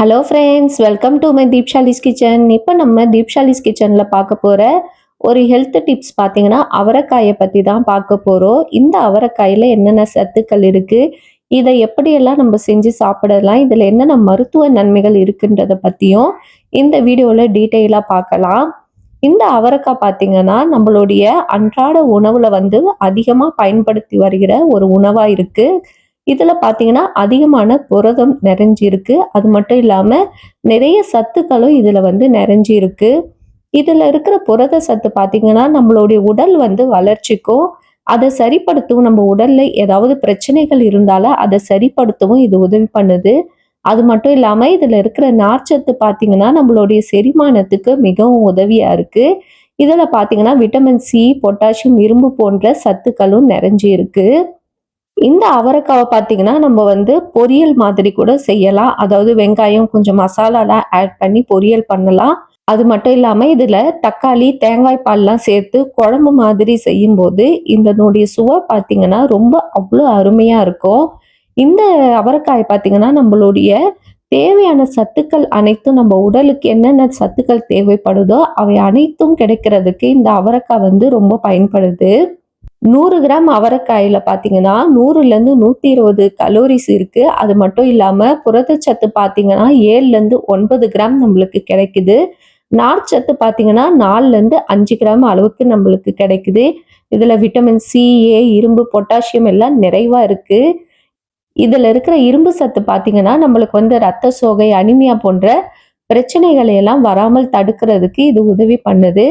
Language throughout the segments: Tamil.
Hello friends welcome to my Deepshali's kitchen இப்போ நம்ம தீப்ஷாலிஸ் கிச்சனில் பார்க்க போகிற ஒரு ஹெல்த் டிப்ஸ் பார்த்தீங்கன்னா அவரைக்காயை பற்றி தான் பார்க்க போகிறோம் இந்த அவரைக்காயில் என்னென்ன சத்துக்கள் இருக்குது இதை எப்படியெல்லாம் நம்ம செஞ்சு சாப்பிடலாம்? இதில் என்னென்ன மருத்துவ நன்மைகள் இருக்குன்றதை பற்றியும் இந்த வீடியோவில் டீட்டெயிலாக பார்க்கலாம். இந்த அவரைக்காய் பார்த்தீங்கன்னா நம்மளுடைய அன்றாட உணவில் வந்து அதிகமாக பயன்படுத்தி வருகிற ஒரு உணவாக இருக்குது இதில் பார்த்தீங்கன்னா அதிகமான புரதம் நிறைஞ்சிருக்கு. அது மட்டும் இல்லாமல் நிறைய சத்துக்களும் இதில் வந்து நிறைஞ்சிருக்கு. இதில் இருக்கிற புரத சத்து பார்த்தீங்கன்னா நம்மளுடைய உடல் வந்து வளர்ச்சிக்கும் அதை சரிப்படுத்தவும் நம்ம உடல்ல ஏதாவது பிரச்சனைகள் இருந்தாலும் அதை சரிப்படுத்தவும் இது உதவி பண்ணுது. அது மட்டும் இல்லாமல் இதில் இருக்கிற நார்ச்சத்து பார்த்தீங்கன்னா நம்மளுடைய செரிமானத்துக்கு மிகவும் உதவியாக இருக்குது இதில் பார்த்தீங்கன்னா விட்டமின் சி பொட்டாசியம் இரும்பு போன்ற சத்துக்களும் நிறைஞ்சி இருக்குது இந்த அவரைக்காவை பார்த்தீங்கன்னா நம்ம வந்து பொரியல் மாதிரி கூட செய்யலாம். அதாவது வெங்காயம் கொஞ்சம் மசாலாலாம் ஆட் பண்ணி பொரியல் பண்ணலாம். அது மட்டும் இல்லாமல் இதில் தக்காளி தேங்காய் பால்லாம் சேர்த்து குழம்பு மாதிரி செய்யும்போது இதனுடைய சுவை பார்த்தீங்கன்னா ரொம்ப அவ்வளோ அருமையாக இருக்கும். இந்த அவரைக்காய் பார்த்தீங்கன்னா நம்மளுடைய தேவையான சத்துக்கள் அனைத்தும் நம்ம உடலுக்கு என்னென்ன சத்துக்கள் தேவைப்படுதோ அவை அனைத்தும் கிடைக்கிறதுக்கு இந்த அவரைக்காய் வந்து ரொம்ப பயன்படுது. நூறு கிராம் அவரைக்காயில் பார்த்தீங்கன்னா நூறுலேருந்து நூற்றி இருபது கலோரிஸ் இருக்குது அது மட்டும் இல்லாமல் புரதச்சத்து பார்த்தீங்கன்னா ஏழுலேருந்து ஒன்பது கிராம் நம்மளுக்கு கிடைக்குது. நார்ச்சத்து பார்த்தீங்கன்னா நாலுலேருந்து அஞ்சு கிராம் அளவுக்கு நம்மளுக்கு கிடைக்குது. இதில் விட்டமின் சி ஏ இரும்பு பொட்டாசியம் எல்லாம் நிறைவாக இருக்குது இதில் இருக்கிற இரும்பு சத்து பார்த்தீங்கன்னா நம்மளுக்கு வந்து ரத்த சோகை அனிமியா போன்ற பிரச்சனைகளை எல்லாம் வராமல் தடுக்கிறதுக்கு இது உதவி பண்ணுது.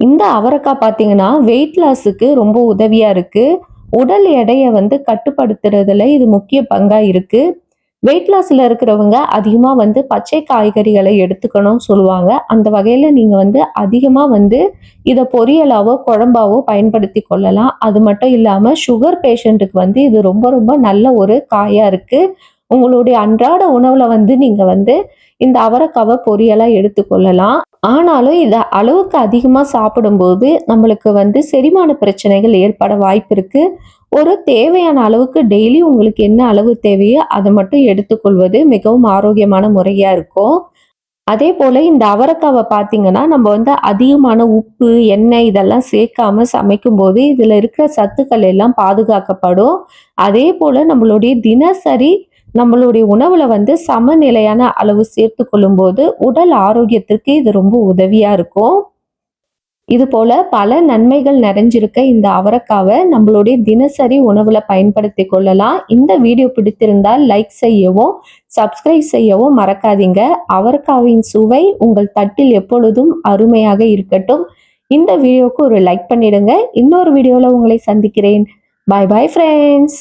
இந்த அவரைக்காய் பார்த்தீங்கன்னா வெயிட் லாஸுக்கு ரொம்ப உதவியாக இருக்குது உடல் எடையை வந்து கட்டுப்படுத்துறதுல இது முக்கிய பங்காக இருக்குது வெயிட் லாஸில் இருக்கிறவங்க அதிகமாக வந்து பச்சை காய்கறிகளை எடுத்துக்கணும்னு சொல்லுவாங்க. அந்த வகையில் நீங்கள் வந்து அதிகமாக வந்து இதை பொரியலாவோ குழம்பாவோ பயன்படுத்தி கொள்ளலாம். அது மட்டும் இல்லாமல் சுகர் பேஷண்ட்டுக்கு வந்து இது ரொம்ப ரொம்ப நல்ல ஒரு காயாக இருக்குது உங்களுடைய அன்றாட உணவில் வந்து நீங்கள் வந்து இந்த அவரைக்காவை பொரியலாக எடுத்துக்கொள்ளலாம் ஆனாலும் இதை அளவுக்கு அதிகமாக சாப்பிடும்போது நம்மளுக்கு வந்து செரிமான பிரச்சனைகள் ஏற்பட வாய்ப்பு இருக்குது ஒரு தேவையான அளவுக்கு டெய்லி உங்களுக்கு என்ன அளவு தேவையோ அதை மட்டும் எடுத்துக்கொள்வது மிகவும் ஆரோக்கியமான முறையாக இருக்கும். அதே போல் இந்த அவரைக்காவை பார்த்தீங்கன்னா நம்ம வந்து அதிகமான உப்பு எண்ணெய் இதெல்லாம் சேர்க்காம சமைக்கும்போது இதில் இருக்கிற சத்துக்கள் எல்லாம் பாதுகாக்கப்படும். அதே போல் நம்மளுடைய தினசரி நம்மளுடைய உணவுல வந்து சமநிலையான அளவு சேர்த்து கொள்ளும்போது உடல் ஆரோக்கியத்திற்கு இது ரொம்ப உதவியா இருக்கும். இது போல பல நன்மைகள் நிறைஞ்சிருக்க இந்த அவரைக்காவை நம்மளுடைய தினசரி உணவுல பயன்படுத்தி கொள்ளலாம். இந்த வீடியோ பிடித்திருந்தால் லைக் செய்யவும் சப்ஸ்கிரைப் செய்யவும் மறக்காதீங்க. அவரைக்காவின் சுவை உங்கள் தட்டில் எப்பொழுதும் அருமையாக இருக்கட்டும். இந்த வீடியோவுக்கு ஒரு லைக் பண்ணிடுங்க. இன்னொரு வீடியோவில் உங்களை சந்திக்கிறேன். Bye bye friends.